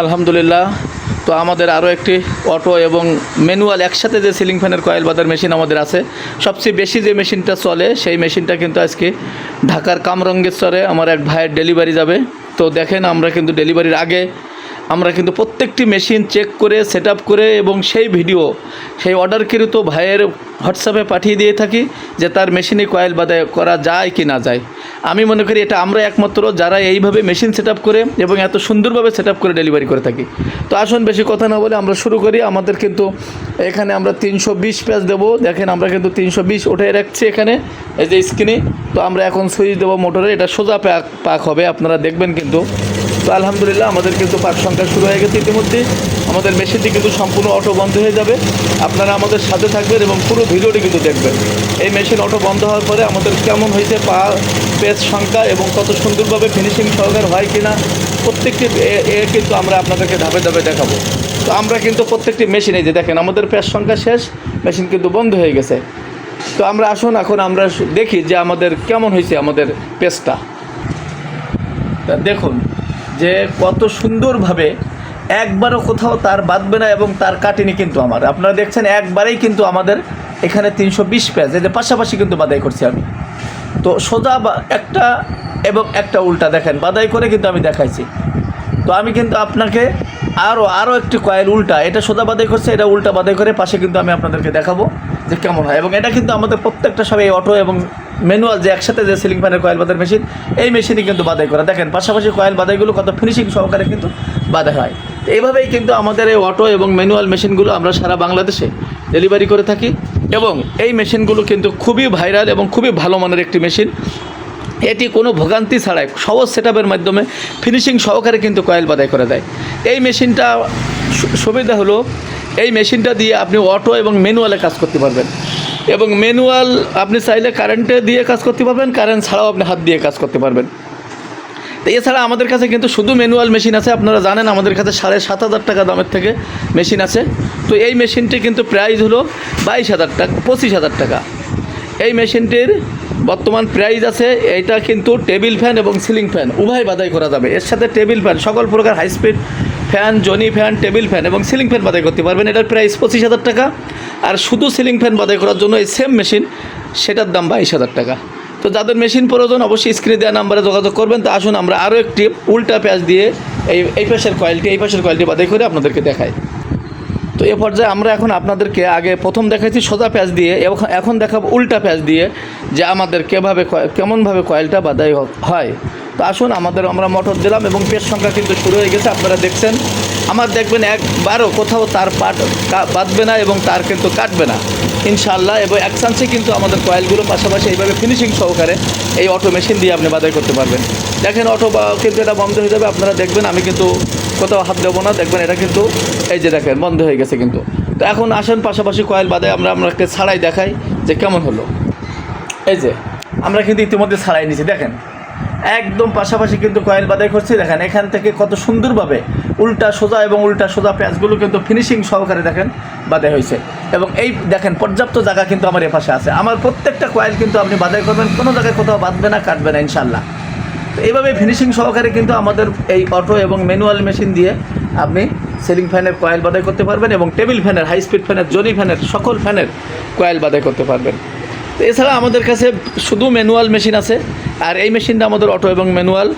আলহামদুলিল্লাহ। তো আমাদের আরও একটি অটো এবং ম্যানুয়াল একসাথে যে সিলিং ফ্যানের কয়েল বাদার মেশিন আমাদের আছে, সবচেয়ে বেশি যে মেশিনটা চলে সেই মেশিনটা কিন্তু আজকে ঢাকার কামরঙ্গেশ্বরে আমার এক ভাইয়ের ডেলিভারি যাবে। তো দেখেন আমরা কিন্তু ডেলিভারির আগে আমরা কিন্তু প্রত্যেকটি মেশিন চেক করে সেট করে এবং সেই ভিডিও, সেই অর্ডারকৃত ভাইয়ের হোয়াটসঅ্যাপে পাঠিয়ে দিয়ে থাকি যে তার মেশিনে কয়েল বাদায় করা যায় কি না যায়। আমি মনে করি এটা আমরা একমাত্র যারা এইভাবে মেশিন সেট করে এবং এত সুন্দরভাবে সেট করে ডেলিভারি করে থাকি। তো আসুন বেশি কথা না বলে আমরা শুরু করি। আমাদের কিন্তু এখানে আমরা তিনশো বিশ প্যাচ দেবো। দেখেন আমরা কিন্তু তিনশো বিশ উঠে রাখছি এখানে, এই যে স্ক্রিনে তো আমরা এখন সুইচ দেবো মোটরে। এটা সোজা পাক পাক হবে। আপনারা দেখবেন কিন্তু তো আলহামদুলিল্লাহ আমাদের কিন্তু পাক সংখ্যা শুরু হয়ে গেছে ইতিমধ্যে। আমাদের মেশিনটি কিন্তু সম্পূর্ণ অটো বন্ধ হয়ে যাবে। আপনারা আমাদের সাথে থাকবেন এবং পুরো ভিডিওটি কিন্তু দেখবেন। এই মেশিন অটো বন্ধ হওয়ার পরে আমাদের কেমন হয়েছে পা, পেজ সংখ্যা এবং কত সুন্দরভাবে ফিনিশিং সহকার হয় কিনা, প্রত্যেকটি এ- কিন্তু আমরা আপনাদেরকে ধাপে ধাপে দেখাবো। তো আমরা কিন্তু প্রত্যেকটি মেশিন যে দেখেন, আমাদের পেজ সংখ্যা শেষ মেশিন কিন্তু বন্ধ হয়ে গেছে। তো আমরা আসুন, এখন আমরা দেখি যে আমাদের কেমন হয়েছে আমাদের পেজটা। দেখুন যে কত সুন্দরভাবে একবারও কোথাও তার বাঁধবে না এবং তার কাটেনি কিন্তু আমার। আপনারা দেখছেন একবারেই কিন্তু আমাদের এখানে তিনশো বিশ পেজ এদের পাশাপাশি কিন্তু বাদাই করছি আমি। তো সোজা একটা এবং একটা উল্টা দেখেন, বাদাই করে কিন্তু আমি দেখাইছি। তো আমি কিন্তু আপনাকে আরও আরও একটি কয়েল উল্টা, এটা সোজা বাদাই করছে, এটা উল্টা বাদাই করে পাশে কিন্তু আমি আপনাদেরকে দেখাবো যে কেমন হয়। এবং এটা কিন্তু আমাদের প্রত্যেকটা সবাই অটো এবং ম্যানুয়াল যে একসাথে যে সিলিং ফ্যানের কয়েল বাদার মেশিন এই মেশিনই কিন্তু বাদাই করা। দেখেন, পাশাপাশি কয়েল বাদাইগুলো কত ফিনিশিং সহকারে কিন্তু বাদাই হয়। তো এইভাবেই কিন্তু আমাদের এই অটো এবং ম্যানুয়াল মেশিনগুলো আমরা সারা বাংলাদেশে ডেলিভারি করে থাকি এবং এই মেশিনগুলো কিন্তু খুবই ভাইরাল এবং খুবই ভালো মানের একটি মেশিন এটি কোনো ভোগান্তি ছাড়াই সহজ সেটআপের মাধ্যমে ফিনিশিং সহকারে কিন্তু কয়েল বাদাই করে দেয়। এই মেশিনটা সুবিধা হলো, এই মেশিনটা দিয়ে আপনি অটো এবং ম্যানুয়ালে কাজ করতে পারবেন। এবং ম্যানুয়াল আপনি চাইলে কারেন্টে দিয়ে কাজ করতে পারবেন কারেন্ট ছাড়াও আপনি হাত দিয়ে কাজ করতে পারবেন। তো এছাড়া আমাদের কাছে কিন্তু শুধু ম্যানুয়াল মেশিন আছে, আপনারা জানেন আমাদের কাছে সাড়ে সাত হাজার টাকা দামের থেকে মেশিন আছে। তো এই মেশিনটি কিন্তু প্রাইস হলো বাইশ হাজার টাকা, পঁচিশ হাজার টাকা। এই মেশিনটির বর্তমান প্রাইস আছে এটা কিন্তু টেবিল ফ্যান এবং সিলিং ফ্যান উভয় বাদাই করা যাবে। এর সাথে টেবিল ফ্যান সকল প্রকার high speed fan Johnny fan table fan এবং সিলিং ফ্যান বাদাই করতে পারবেন। এটার প্রাইস পঁচিশ হাজার টাকা। আর শুধু সিলিং ফ্যান বাদাই করার জন্য এই সেম মেশিন সেটার দাম বাইশ হাজার টাকা। তো যাদের মেশিন প্রয়োজন, অবশ্যই স্ক্রিনে দেওয়া নাম্বারে যোগাযোগ করবেন। তো আসুন, আমরা আরও একটি উল্টা প্যাচ দিয়ে এই এই পাশের কোয়ালিটি এই পাশের কোয়ালিটি বাদাই করে আপনাদেরকে দেখাই। তো এ পর্যায়ে আমরা এখন আপনাদেরকে আগে প্রথম দেখাইছি সোজা প্যাচ দিয়ে, এখন দেখাবো উল্টা প্যাচ দিয়ে যে আমাদের কেভাবে কেমনভাবে কয়েলটা বাদাই হয়। তো আসুন, আমাদের আমরা মোটর দিলাম এবং পেট সংখ্যা কিন্তু শুরু হয়ে গেছে, আপনারা দেখছেন। আমার দেখবেন একবারও কোথাও তার পাট বাঁধবে না এবং তার কিন্তু কাটবে না। ইনশাল্লাহ এবং এক চান্সে কিন্তু আমাদের কয়েলগুলো পাশাপাশি এইভাবে ফিনিশিং সহকারে এই অটো মেশিন দিয়ে আপনি বাদাই করতে পারবেন। দেখেন অটো কিন্তু এটা বন্ধ হয়ে যাবে, আপনারা দেখবেন, আমি কিন্তু কোথাও হাত দেবো না, দেখবেন এটা কিন্তু এই যে দেখেন, বন্ধ হয়ে গেছে কিন্তু। তো এখন আসেন, পাশাপাশি কয়েল বাদে আমরা আপনাকে ছাড়াই দেখাই যে কেমন হলো। এই যে, আমরা কিন্তু ইতিমধ্যে ছাড়াই নিয়েছি, দেখেন। একদম পাশাপাশি কিন্তু কয়েল বাদাই করছি দেখেন, এখান থেকে কত সুন্দরভাবে উল্টা সোজা এবং উল্টা সোজা প্যাঁচগুলো কিন্তু ফিনিশিং সহকারে দেখেন বাদাই হয়েছে। এবং এই দেখেন, পর্যাপ্ত জায়গা কিন্তু আমার এপাশে আছে। আমার প্রত্যেকটা কয়েল কিন্তু আপনি বাদাই করবেন, কোনো জায়গায় কোথাও বাঁধবে না, কাটবে না ইনশাল্লাহ এইভাবে ফিনিশিং সহকারে কিন্তু আমাদের এই অটো এবং ম্যানুয়াল মেশিন দিয়ে আপনি সিলিং ফ্যানের কয়েল বাদাই করতে পারবেন এবং টেবিল ফ্যানের হাই স্পিড ফ্যানের জনি ফ্যানের সকল ফ্যানের কয়েল বাদাই করতে পারবেন। এছাড়া আমাদের কাছে শুধু ম্যানুয়াল মেশিন আছে আর এই মেশিনটা আমাদের অটো এবং ম্যানুয়াল।